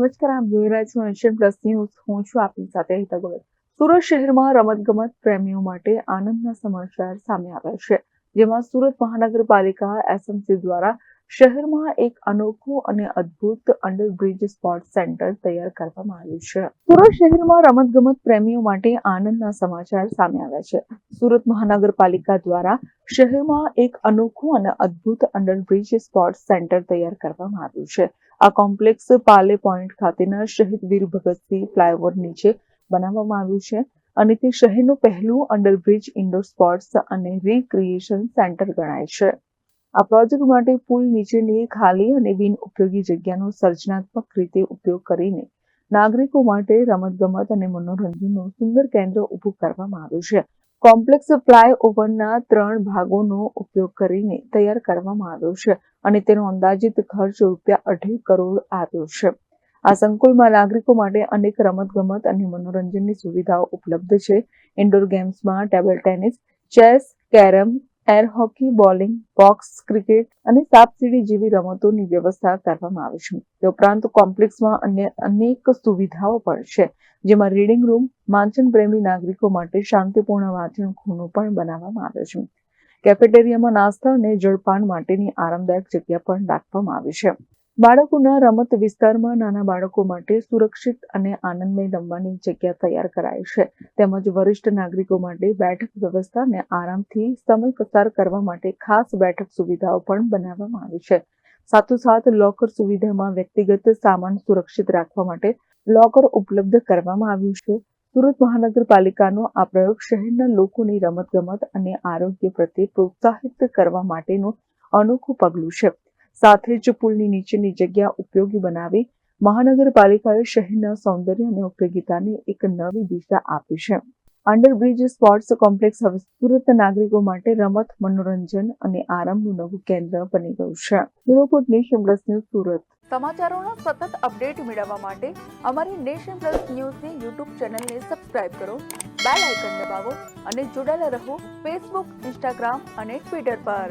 નમસ્કાર, આપ જોઈ રહ્યા છો એશિયન પ્લસ ન્યૂઝ હું છું આપની સાથે હિતા ગોયલ સુરત શહેરમાં રમતગમત પ્રેમીઓ માટે આનંદના સમાચાર સામે આવ્યા છે. જેમાં સુરત મહાનગરપાલિકા એસએમસી દ્વારા શહેરમાં એક અનોખું અને અદ્ભુત અંડરબ્રિજ સ્પોર્ટ સેન્ટર તૈયાર કરવામાં આવ્યું છે. સુરત શહેરમાં રમતગમત પ્રેમીઓ માટે આનંદના સમાચાર સામે આવ્યા છે. સુરત મહાનગરપાલિકા દ્વારા શહેરમાં એક અનોખું અને અદ્ભુત અંડરબ્રિજ સ્પોર્ટ સેન્ટર તૈયાર કરવામાં આવ્યું છે. આ કોમ્પ્લેક્સ પાલે પોઈન્ટ ખાતેના શહીદ વીર ભગતસિંહ ફ્લાયઓવર નીચે બનાવવામાં આવ્યું છે અને તે શહેરનું પહેલું અંડરબ્રિજ ઇન્ડોર સ્પોર્ટ્સ અને રિક્રિએશન સેન્ટર ગણાય છે. આ પ્રોજેક્ટ માટે પુલ નીચેની ખાલી અને બિન ઉપયોગી જગ્યાનો સર્જનાત્મક રીતે ઉપયોગ કરીને નાગરિકો માટે રમતગમત અને મનોરંજનનું સુંદર કેન્દ્ર ઊભું કરવામાં આવ્યું છે. કોમ્પ્લેક્સ ફ્લાય ઓવરના ત્રણ ભાગોનો ઉપયોગ કરીને તૈયાર કરવામાં આવ્યો છે અને તેનો અંદાજિત ખર્ચ રૂપિયા અઢી કરોડ આવ્યો છે. આ સંકુલમાં નાગરિકો માટે અનેક રમતગમત અને મનોરંજનની સુવિધાઓ ઉપલબ્ધ છે. ઇન્ડોર ગેમ્સમાં table tennis, chess, carrom air hockey, bowling, box, cricket અને સાપસીડી જેવી રમતોની વ્યવસ્થા કરવામાં આવી છે. તે ઉપરાંત કોમ્પ્લેક્સમાં અન્ય અનેક સુવિધાઓ પણ છે, જેમાં રીડિંગ રૂમ વાંચન પ્રેમી નાગરિકો માટે શાંતિપૂર્ણ વાંચન ખૂણો પણ બનાવવામાં આવ્યો છે. કેફેટેરિયામાં નાસ્તા અને જળપાન માટેની આરામદાયક જગ્યા પણ રાખવામાં આવી છે. બાળકોના રમત વિસ્તારમાં નાના બાળકો માટે સુરક્ષિત અને આનંદમય રમવાની જગ્યા તૈયાર કરાઈ છે. તેમજ વરિષ્ઠ નાગરિકો માટે બેઠક વ્યવસ્થાને આરામથી સમય પસાર કરવા માટે ખાસ બેઠક સુવિધાઓ પણ બનાવવામાં આવી છે. સાથોસાથ લોકર સુવિધામાં વ્યક્તિગત સામાન સુરક્ષિત રાખવા માટે લોકર ઉપલબ્ધ કરવામાં આવ્યું છે. સુરત મહાનગરપાલિકાનો આ પ્રયોગ શહેરના લોકોની રમતગમત અને આરોગ્ય પ્રત્યે પ્રોત્સાહિત કરવા માટેનું અનોખું પગલું છે. સાથે જ પુલની નીચેની જગ્યા ઉપયોગી બનાવી મહાનગરપાલિકાએ શહેરના સૌંદર્ય અને ઉપયોગિતાને એક નવી દિશા આપી છે. અંડરબ્રિજ સ્પોર્ટ્સ કોમ્પ્લેક્સ હવે સુરત નાગરિકો માટે રમત, મનોરંજન અને આરામનું નવું કેન્દ્ર બની ગયું છે. Report nation plus news Surat. સમાચારોનો સતત અપડેટ મેળવવા માટે અમારી નેશન પ્લસ ન્યૂઝની યુટ્યુબ ચેનલને સબસ્ક્રાઇબ કરો, બેલ આઇકન દબાવો અને જોડાયેલા રહો ફેસબુક, ઇન્સ્ટાગ્રામ અને ટ્વિટર પર.